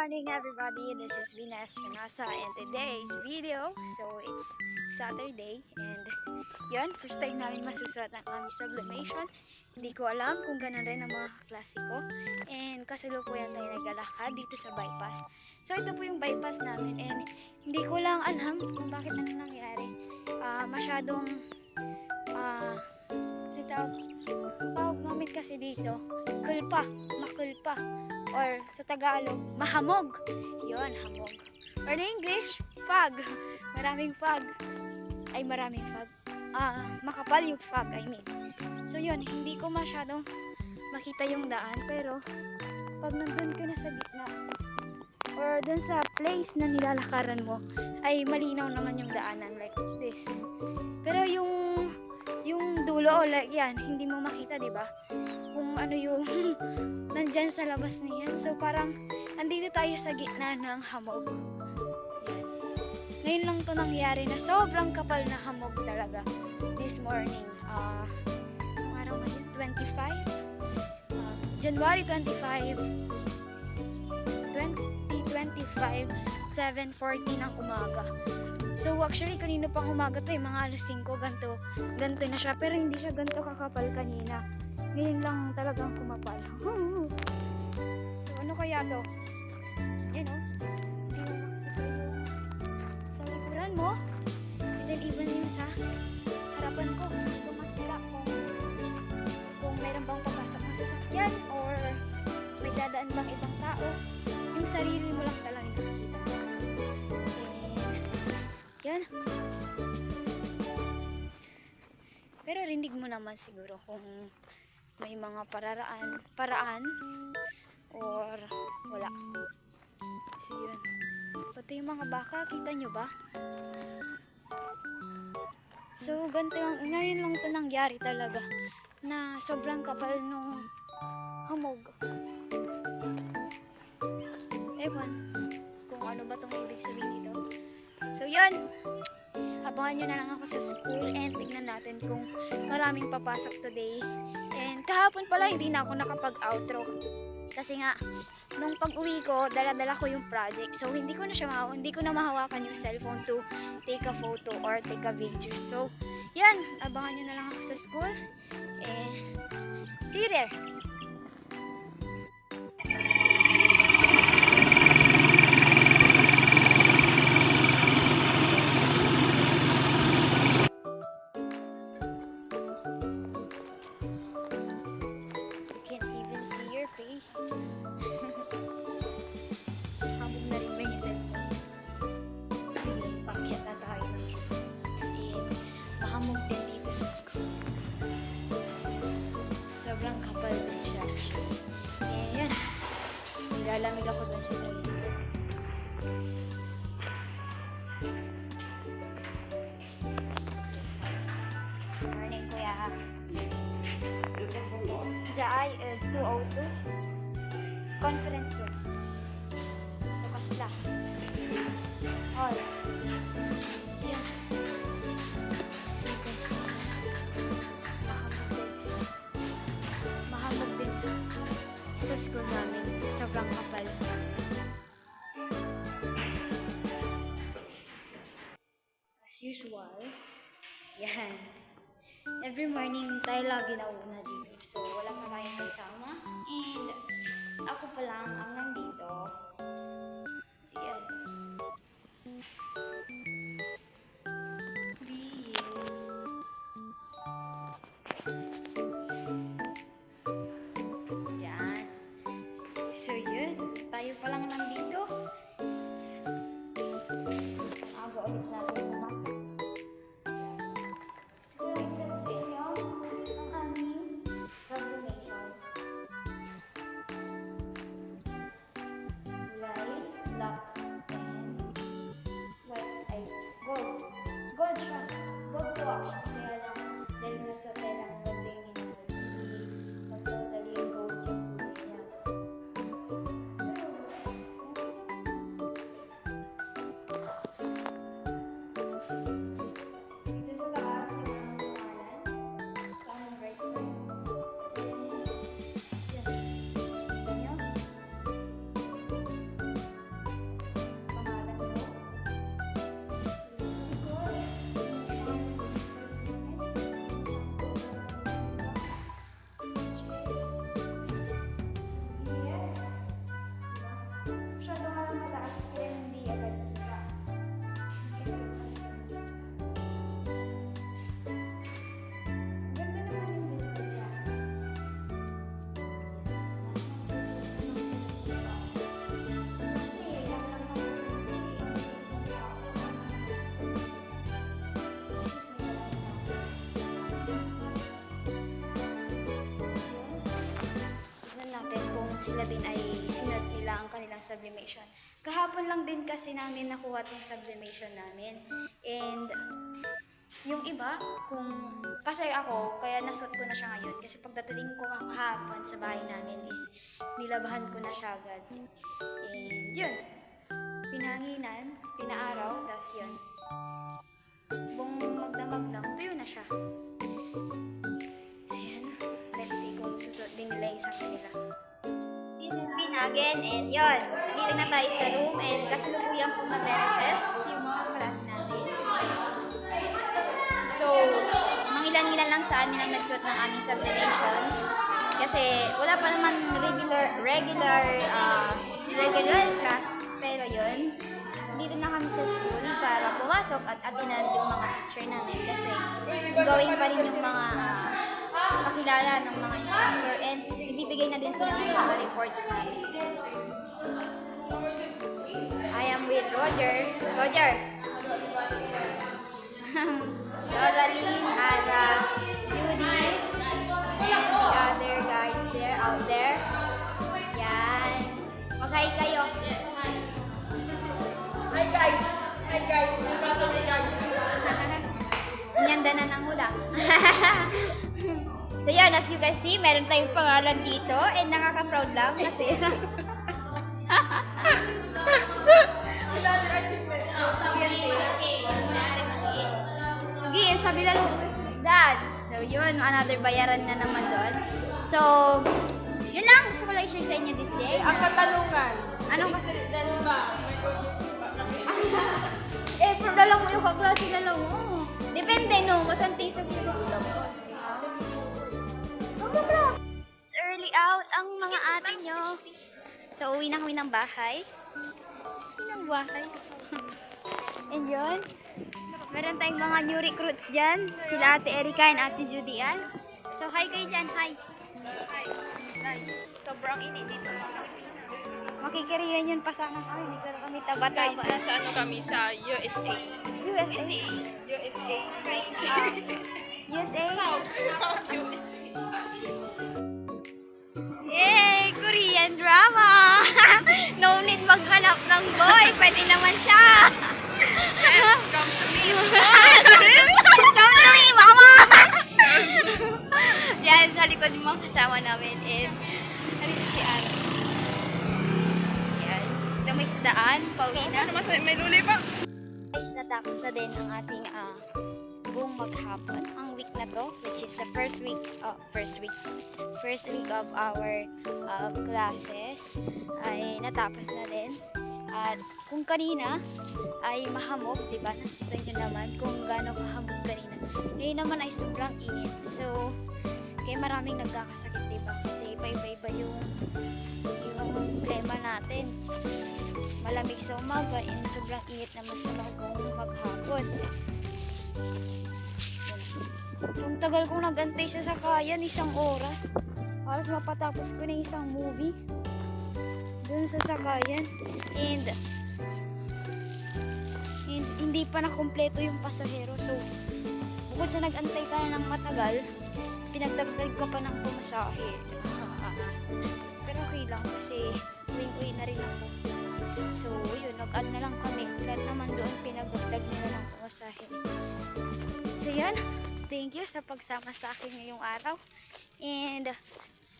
morning everybody, this is Vina Espinosa and today's video, so it's Saturday and yun, first time namin masusuot ang aming sublimation. Hindi ko alam kung ganun rin ang mga klasiko and kasalukuyan tayo naglalakad dito sa bypass. So ito po yung bypass namin and hindi ko lang alam kung bakit ano nangyari. Ah, masyadong ah, uh, tawag, namin kasi dito, kulpa, makulpa or sa Tagalog, mahamog. Yun, hamog. Or in English, fog. Maraming fog. Ay, maraming fog. Ah, makapal yung fog, I mean. So yun, hindi ko masyadong makita yung daan, pero pag nandun ka na sa gitna, or dun sa place na nilalakaran mo, ay malinaw naman yung daanan like this. Pero yung dulo, like yan, hindi mo makita, di ba? Kung ano yung nandyan sa labas niyan. So parang andito tayo sa gitna ng hamog. Ngayon lang to nangyari na sobrang kapal na hamog talaga. This morning. Ah, uh, araw ngayon? 25? Ah, January 25. 2025, 7.40 ng umaga. So actually kanina pang umaga to eh, mga alas 5 ganto, ganto na siya pero hindi siya ganto kakapal kanina. Ngayon lang talagang kumapal. so ano kaya to? Yan o. Hindi mo makita yung sa likuran mo. Then even yung sa harapan ko. Hindi ko kung mayroon bang papasok na sasakyan or may dadaan bang ibang tao. Yung sarili mo lang talaga yan. Pero rinig mo naman siguro kung may mga pararaan, paraan or wala. So yun. Pati yung mga baka, kita nyo ba? So ganito lang, ngayon lang ito nangyari talaga na sobrang kapal nung hamog. Ewan kung ano ba itong ibig sabihin nito. So yun, abangan nyo na lang ako sa school and tignan natin kung maraming papasok today. And kahapon pala hindi na ako nakapag-outro. Kasi nga, nung pag-uwi ko, dala-dala ko yung project. So hindi ko na siya ma hindi ko na mahawakan yung cellphone to take a photo or take a video. So, yan, abangan nyo na lang ako sa school. And see you there. Nilalamig ako dun sa tricycle. Morning, kuya. Jaay, uh, 202. Conference room. Sa Kasla. Hall. Yan. See this. Mahamog din. Din. Sa school namin. Sobrang kapal. As usual. Yan. Every morning tayo lagi na una dito. So, wala pa tayong kasama. And ako pa lang ang nandito. Sila din ay sinat nila ang kanilang sublimation. Kahapon lang din kasi namin nakuha tong sublimation namin. And yung iba, kung kasi ako, kaya nasuot ko na siya ngayon. Kasi pagdating ko kahapon sa bahay namin is nilabahan ko na siya agad. And yun, pinahanginan, pinaaraw, tas yun. Again, and yun, dito na tayo sa room, and kasalukuyan pong nagre-recess yung mga klase natin. So, mangilan-ngilan lang sa amin ang nagsuot ng aming sublimation. Kasi wala pa naman regular regular uh, regular class. Pero yun, dito na kami sa school para pumasok at atinan yung mga teacher namin. Kasi going pa rin yung mga pakilala ng mga instructor and ibibigay na din sila ng mga reports namin. I am with Roger. Roger! Loraline, Ara, Judy, and the other guys there, out there. Yan. Mag-hi kayo. Hi guys! Hi guys! To guys! Inyanda na ng hula. so yan, as you can see, meron tayong pangalan dito and nakaka-proud lang kasi Another achievement. Again, sabi lang, dads. So, yun, another bayaran na naman doon. So, yun lang. Gusto ko lang i-share sa inyo this day. Ang katanungan. Anong- Street dance ba? May audience ba? Eh, pero na lang mo yung kaklase na lang mo. Depende, no? Masanti sa sila. Early out ang mga ate nyo. So, uwi na kami ng bahay. Uwi ng bahay. And yun, meron tayong mga new recruits dyan. Sila ate Erika and ate Judy yan. So, hi kayo dyan. Hi. Hi. Nice. Sobrang init dito. Makikiriyan yun pa sana kami. Hindi ko kami Guys, taba-taba. nasa ano kami sa USA. USA. USA. USA. USA. Yay! Korean drama! no need maghanap ng boy. Pwede naman siya. Come to me. Come to me, mama! Yan, sa likod mo kasama namin. And, halito si Ara. Yan. Ito may daan. Pauwi na. Ano mas may luli pa? Guys, natapos na din ang ating ah, buong maghapon. Ang week na to, which is the first weeks, oh, first weeks, first week of our uh, classes, ay natapos na din. At kung kanina ay mahamog, di ba? Nakita nyo naman kung gaano kahamog kanina. Ngayon naman ay sobrang init. So, kaya maraming nagkakasakit, di ba? Kasi iba-iba yung, yung problema natin malamig sa umaga and sobrang init naman sa magong maghapon. So, ang tagal kong nagantay sa sakayan, isang oras. Halos mapatapos ko na isang movie. Doon sa sakayan. And, and hindi pa nakompleto yung pasahero. So, bukod sa nagantay ka na ng matagal, pinagdagdag ka pa ng pumasahe. Pero okay lang kasi uwing-uwi na rin ako. So, yun, nag-add na lang kami. Lahat naman doon pinagdagdag nila ng pumasahe. So, yan. Thank you sa pagsama sa akin ngayong araw. And,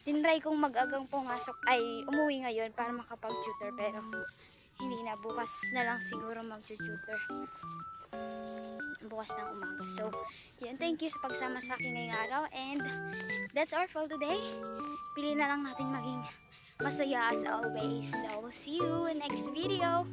tinry kong mag-agang pumasok ay umuwi ngayon para makapag-tutor pero hindi na. Bukas na lang siguro mag-tutor. Bukas ng umaga. So, yan. Thank you sa pagsama sa akin ngayong araw. And, that's all for today. Pili na lang natin maging masaya as always. So, see you in next video.